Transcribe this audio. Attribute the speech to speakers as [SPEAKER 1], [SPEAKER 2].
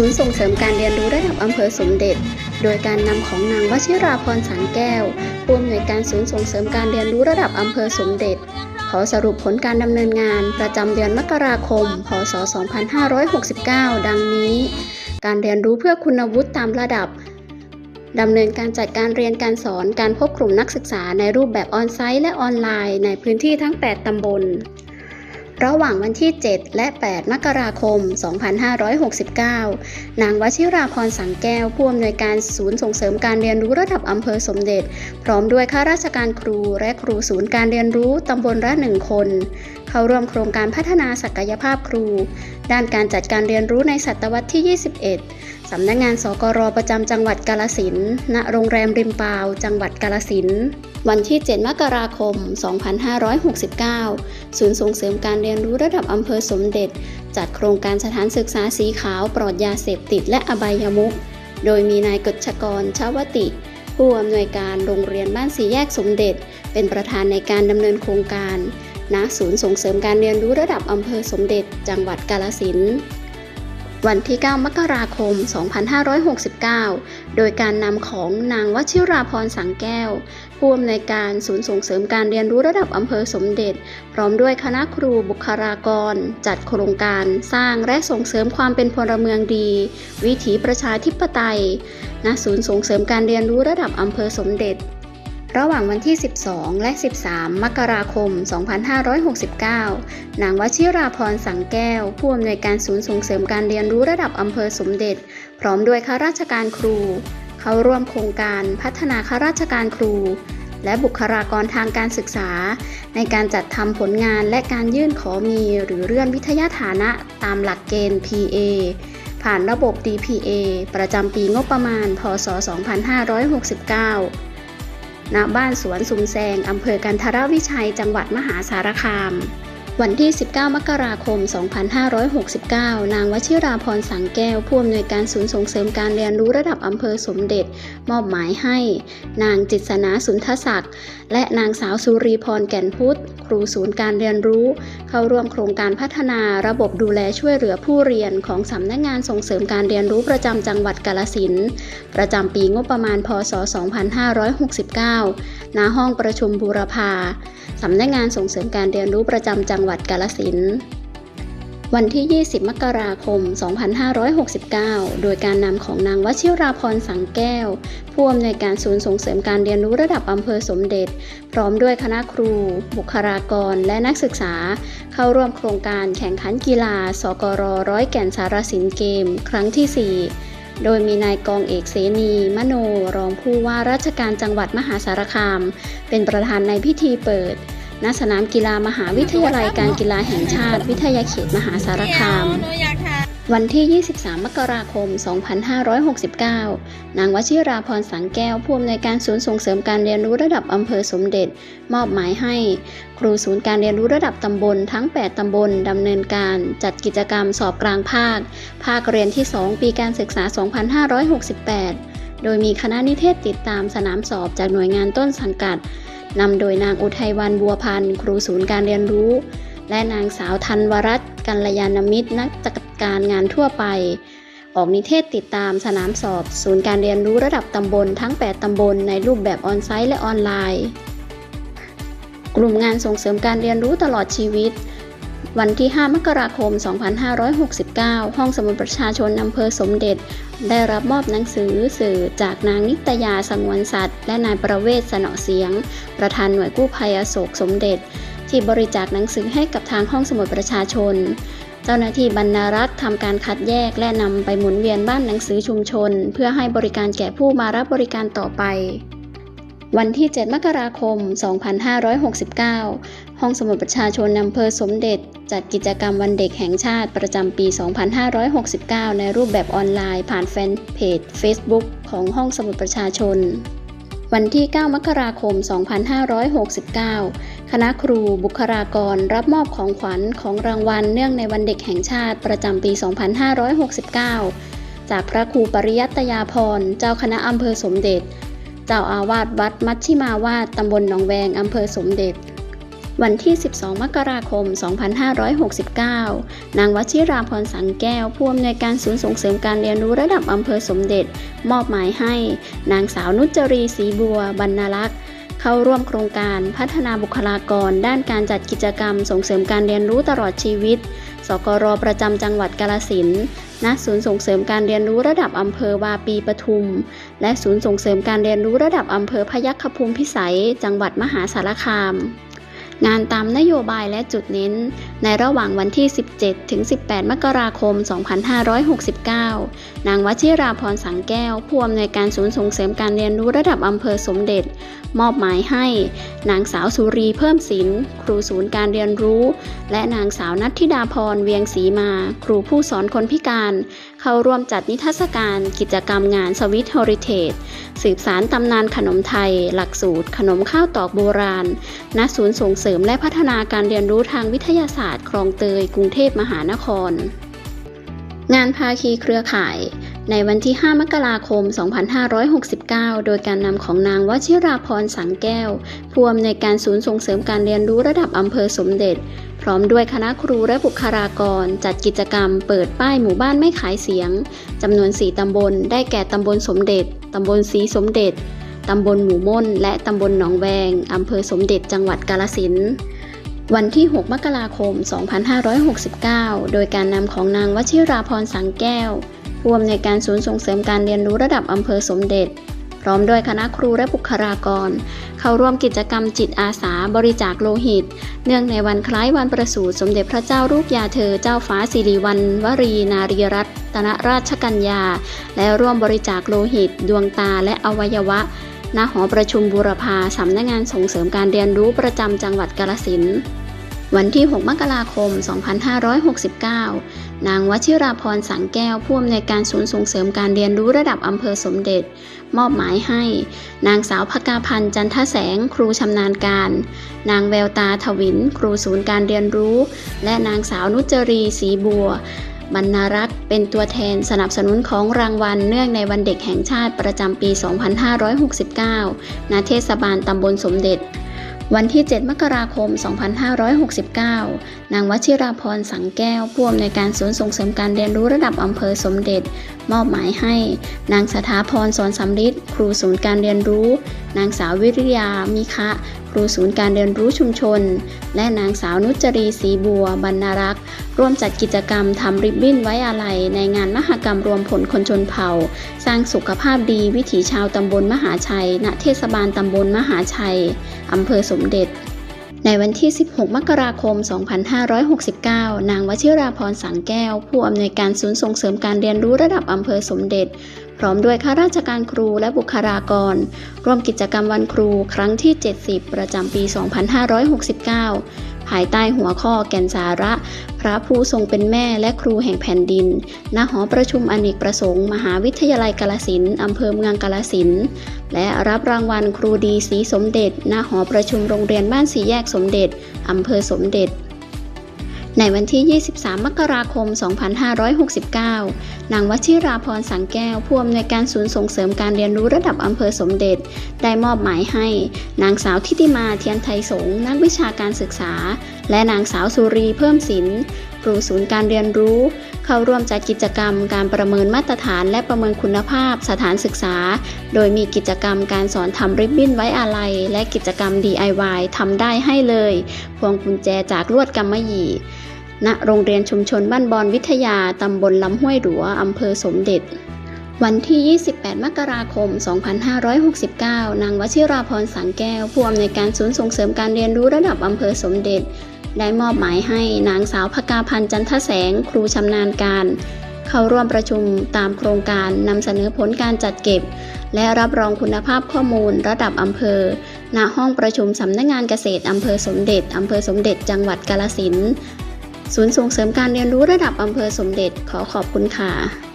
[SPEAKER 1] ศูนย์ส่งเสริมการเรียนรู้ระดับอำเภอสมเด็จ โดยการนำของนางวชิราพรสังแก้วผู้อำนวยการศูนย์ส่งเสริมการเรียนรู้ระดับอำเภอสมเด็จ ขอสรุปผลการดำเนินงานประจำเดือนมกราคม พศ 2569 ดังนี้ การเรียนรู้เพื่อคุณวุฒิตามระดับดำเนินการจัดการเรียนการสอนการพบกลุ่มนักศึกษาในรูปแบบออนไซต์และออนไลน์ในพื้นที่ทั้ง 8 ตำบล ระหว่างวันที่ 7 และ 8 มกราคม 2569 นางวชิราพรสังแก้วผู้อำนวยการศูนย์ส่งเสริมการเรียนรู้ระดับอำเภอสมเด็จ พร้อมด้วยข้าราชการครูและครูศูนย์การเรียนรู้ตำบลละหนึ่งคนเข้าร่วมโครงการพัฒนาศักยภาพครู ด้านการจัดการเรียนรู้ในศตวรรษที่ 21 สำนักงานสกรประจำจังหวัดกาลสินณโรงแรมริมปาว จังหวัดกาลสินวันที่ 7 มกราคม 2569 ศูนย์ส่งเสริมการเรียนรู้ระดับอำเภอสมเด็จ จัดโครงการสถานศึกษาสีขาวปลอดยาเสพติดและอบายมุข โดยมีนายกฤษกรชาวติ ผู้อำนวยการโรงเรียนบ้านสีแยกสมเด็จ เป็นประธานในการดำเนินโครงการ ณศูนย์ส่งเสริมการเรียนรู้ระดับอำเภอสมเด็จจังหวัดกาลสินวันที่ 9 มกราคม 2569 โดยการนำของนางวชิราพรสังแก้ว ผู้อำนวยการศูนย์ส่งเสริมการเรียนรู้ระดับอำเภอสมเด็จ พร้อมด้วยคณะครูบุคลากร จัดโครงการสร้างและส่งเสริมความเป็นพลเมืองดี วิถีประชาธิปไตย ณ ศูนย์ส่งเสริมการเรียนรู้ระดับอำเภอสมเด็จ ระหว่างวันที่ 12 และ 13 มกราคม 2569 นางวชิราพรสังแก้ว ผู้อำนวยการศูนย์ส่งเสริมการเรียนรู้ระดับอำเภอสมเด็จ พร้อมด้วยข้าราชการครู เข้าร่วมโครงการพัฒนาข้าราชการครู และบุคลากรทางการศึกษา ในการจัดทำผลงานและการยื่นขอมีหรือเลื่อนวิทยาฐานะตามหลักเกณฑ์ PA ผ่านระบบ DPA ประจำปีงบประมาณ พศ 2569 ณบ้านสวนสุมแซงอำเภอกันทรวิชัย จังหวัดมหาสารคาม วันที่ 19 มกราคม 2569 นางวชิราพรสังแก้ว ผู้อำนวยการศูนย์ส่งเสริมการเรียนรู้ระดับอำเภอสมเด็จ มอบหมายให้ นางจิตสนาสุนทศักดิ์ และนางสาวสุรีพรแก่นพุทธ ครูศูนย์การเรียนรู้ เข้าร่วมโครงการพัฒนาระบบดูแลช่วยเหลือผู้เรียนของสำนักงานส่งเสริมการเรียนรู้ประจำจังหวัดกาลสินประจำปีงบประมาณ พศ 2569 ณ ห้องประชุมบูรพาสำนักงานส่งเสริมการเรียนรู้ประจำจังหวัดกาลสินวันที่ 20 มกราคม 2569 โดยการนำของนางวชิราพรสังแก้ว ผู้อำนวยการศูนย์ส่งเสริมการเรียนรู้ระดับอำเภอสมเด็จ พร้อมด้วยคณะครู บุคลากร และนักศึกษา เข้าร่วมโครงการแข่งขันกีฬา สกรร้อยแก่นสารสินเกม ครั้งที่ 4 โดยมีนายกองเอกเสนี มโน รองผู้ว่าราชการจังหวัดมหาสารคาม เป็นประธานในพิธีเปิด ณสนามกีฬามหาวิทยาลัยการกีฬาแห่งชาติ วิทยาเขตมหาสารคาม วันที่ 23 มกราคม 2569 นางวชิราพรสังแก้วผู้อำนวยการศูนย์ส่งเสริมการเรียนรู้ระดับอำเภอสมเด็จ มอบหมายให้ ครูศูนย์การเรียนรู้ระดับตำบลทั้ง 8 ตำบลดำเนินการ จัดกิจกรรมสอบกลางภาค ภาคเรียนที่ 2 ปีการศึกษา 2568 โดยมีคณะนิเทศติดตามสนามสอบจากหน่วยงานต้นสังกัด นำโดยนางอุทัยวันบัวพันธ์ครูศูนย์การเรียนรู้ และนางสาวธันวรัตน์กัลยาณมิตรนักจัดการงานทั่วไป ออกนิเทศติดตามสนามสอบ ศูนย์การเรียนรู้ระดับตำบลทั้ง 8 ตำบลในรูปแบบออนไซต์และออนไลน์ กลุ่มงานส่งเสริมการเรียนรู้ตลอดชีวิต วันที่ 5 มกราคม 2569 ห้องสมุดประชาชนอำเภอสมเด็จ ได้รับมอบหนังสือสื่อจากนางนิตยาสงวนสัตว์ และนายประเวศสนอเสียง ประธานหน่วยกู้ภัยอโศกสมเด็จ ที่บริจาคหนังสือให้กับทางห้องสมุดประชาชน เจ้าหน้าที่บรรณารักษ์ทำการคัดแยกและนำไปหมุนเวียนบ้านหนังสือชุมชน เพื่อให้บริการแก่ผู้มารับบริการต่อไป วันที่ 7 มกราคม 2569 ห้องสมุดประชาชนอำเภอสมเด็จ จัดกิจกรรมวันเด็กแห่งชาติประจำปี 2569 ในรูปแบบออนไลน์ผ่านแฟนเพจ Facebook ของห้องสมุดประชาชน วันที่ 9 มกราคม 2569 คณะครูบุคลากรรับมอบของขวัญของรางวัลเนื่องในวันเด็กแห่งชาติประจำปี 2569 จากพระครูปริยัตยาพร เจ้าคณะอำเภอสมเด็จ เจ้าอาวาสวัดมัชชิมาวาดตำบลหนองแวงอำเภอสมเด็จ วันที่ 12 มกราคม 2569 นางวชิราพรสังแก้วผู้อำนวยการศูนย์ส่งเสริมการเรียนรู้ระดับอำเภอสมเด็จ มอบหมายให้ นางสาวนุจรีศรีบัวบรรณลักษ์เข้าร่วมโครงการพัฒนาบุคลากร ด้านการจัดกิจกรรมส่งเสริมการเรียนรู้ตลอดชีวิต สกรประจำจังหวัดกาลสิน ณศูนย์ส่งเสริมการเรียนรู้ระดับอำเภอวาปีปทุม และศูนย์ส่งเสริมการเรียนรู้ระดับอำเภอพยัคฆภูมิพิสัย จังหวัดมหาสารคาม งานตามนโยบายและจุดเน้น ในระหว่างวันที่ 17 ถึง 18 มกราคม 2569 นางวชิราพรสังแก้ว ผู้อำนวยการศูนย์ส่งเสริมการเรียนรู้ระดับอำเภอสมเด็จมอบหมายให้ นางสาวสุรีเพิ่มศิลป์ครูศูนย์การเรียนรู้ และนางสาวนัทธิดาพรเวียงศรีมา ครูผู้สอนคนพิการ เข้าร่วมจัดนิทรรศการกิจกรรมงานสวิตเฮอริเทจสืบสารตำนานขนมไทย หลักสูตร ขนมข้าวตอกโบราณ ณ ศูนย์ส่งเสริมและพัฒนาการเรียนรู้ทางวิทยาศาสตร์ คลองเตย กรุงเทพมหานคร งานภาคีเครือข่าย ในวันที่ 5 มกราคม 2569 โดยการนำของนางวชิราพรสังแก้วผู้อำนวยการศูนย์ส่งเสริมการเรียนรู้ระดับอำเภอสมเด็จ พร้อมด้วยคณะครูและบุคลากร จัดกิจกรรมเปิดป้ายหมู่บ้านไม่ขายเสียงจำนวน 4 ตำบล ได้แก่ตำบลสมเด็จตำบลศรีสมเด็จตำบลหมู่ม่น และตำบลหนองแวงอำเภอสมเด็จจังหวัดกาลสินวันที่ 6 มกราคม 2569 โดยการนำของนางวชิราพรสังแก้ว ผู้อำนวยการศูนย์ส่งเสริมการเรียนรู้ระดับอำเภอสมเด็จ พร้อมด้วยคณะครูและบุคลากร เข้าร่วมกิจกรรมจิตอาสาบริจาคโลหิต เนื่องในวันคล้ายวันประสูติสมเด็จพระเจ้าลูกยาเธอเจ้าฟ้าสิริวัณวรีนารีรัตนราชกัญญา และร่วมบริจาคโลหิต ดวงตาและอวัยวะณหอประชุมบูรพาสำนักงานส่งเสริมการเรียนรู้ประจำจังหวัดกาลสินวันที่ 6 มกราคม 2569 นางวชิราพรสังแก้วผู้อำนวยการศูนย์ส่งเสริมการเรียนรู้ระดับอำเภอสมเด็จ มอบหมายให้ นางสาวพกาพันธ์จันทแสง ครูชำนาญการ นางแววตาถวิน ครูศูนย์การเรียนรู้ และนางสาวนุจรีศรีบัวบรรณรักษ์เป็นตัวแทนสนับสนุนของรางวัลเนื่องในวันเด็กแห่งชาติประจำปี 2569 ณ เทศบาลตำบลสมเด็จ วันที่ 7 มกราคม 2569 นางวชิราพรสังแก้วผู้อำนวยการศูนย์ส่งเสริมการเรียนรู้ระดับอำเภอสมเด็จ มอบหมายให้ นางสถาพรสอนสำริดครูศูนย์การเรียนรู้ นางสาววิริยามิคะ ครูศูนย์การเรียนรู้ชุมชน และนางสาวนุจรีศรีบัว บรรณรักษ์ ร่วมจัดกิจกรรมทำริบบิ้นไว้อาลัยในงานมหกรรมรวมผลคนชนเผ่า สร้างสุขภาพดีวิถีชาวตำบลมหาชัย ณ เทศบาลตำบลมหาชัย อำเภอสมเด็จในวันที่ 16 มกราคม 2569 นางวชิราพรสังแก้ว ผู้อำนวยการศูนย์ส่งเสริมการเรียนรู้ระดับอำเภอสมเด็จ พร้อมด้วยข้าราชการครูและบุคลากร ร่วมกิจกรรมวันครูครั้งที่ 70 ประจำปี 2569 ภายใต้หัวข้อแก่นสาระ พระผู้ทรงเป็นแม่และครูแห่งแผ่นดิน ณ หอประชุมอเนกประสงค์ มหาวิทยาลัยกาลสินอำเภอเมืองกาลสินและรับรางวัลครูดีสีสมเด็จ ณ หอประชุมโรงเรียนบ้านสีแยกสมเด็จอำเภอสมเด็จ ในวันที่ 23 มกราคม 2569 นางวชิราพรสังแก้ว ผู้อำนวยการศูนย์ส่งเสริมการเรียนรู้ระดับอำเภอสมเด็จ ได้มอบหมายให้ นางสาวทิติมาเทียนไทยสงนักวิชาการศึกษา และนางสาวสุรีเพิ่มศิลครูศูนย์การเรียนรู้ เข้าร่วมจัดกิจกรรมการประเมินมาตรฐานและประเมินคุณภาพสถานศึกษา โดยมีกิจกรรมการสอนทำริบบิ้นไว้อาลัย และกิจกรรม DIY ทำได้ให้เลย พวงกุญแจจากลวดกำมะหยี่ณโรงเรียนชุมชนบ้านบอนวิทยา ตำบลลำห้วยหลัวอำเภอสมเด็จ วันที่ 28 มกราคม 2569 นางวชิราพรสังแก้ว ผู้อำนวยการศูนย์ส่งเสริมการเรียนรู้ระดับอำเภอสมเด็จ ได้มอบหมายให้นางสาวพกาพันธ์จันทแสงครูชำนาญการ เข้าร่วมประชุมตามโครงการนำเสนอผลการจัดเก็บ และรับรองคุณภาพข้อมูลระดับอำเภอ ณ ห้องประชุมสำนักงานเกษตรอำเภอสมเด็จอำเภอสมเด็จจังหวัดกาลสิน ศูนย์ส่งเสริมการเรียนรู้ระดับอำเภอสมเด็จขอขอบคุณค่ะ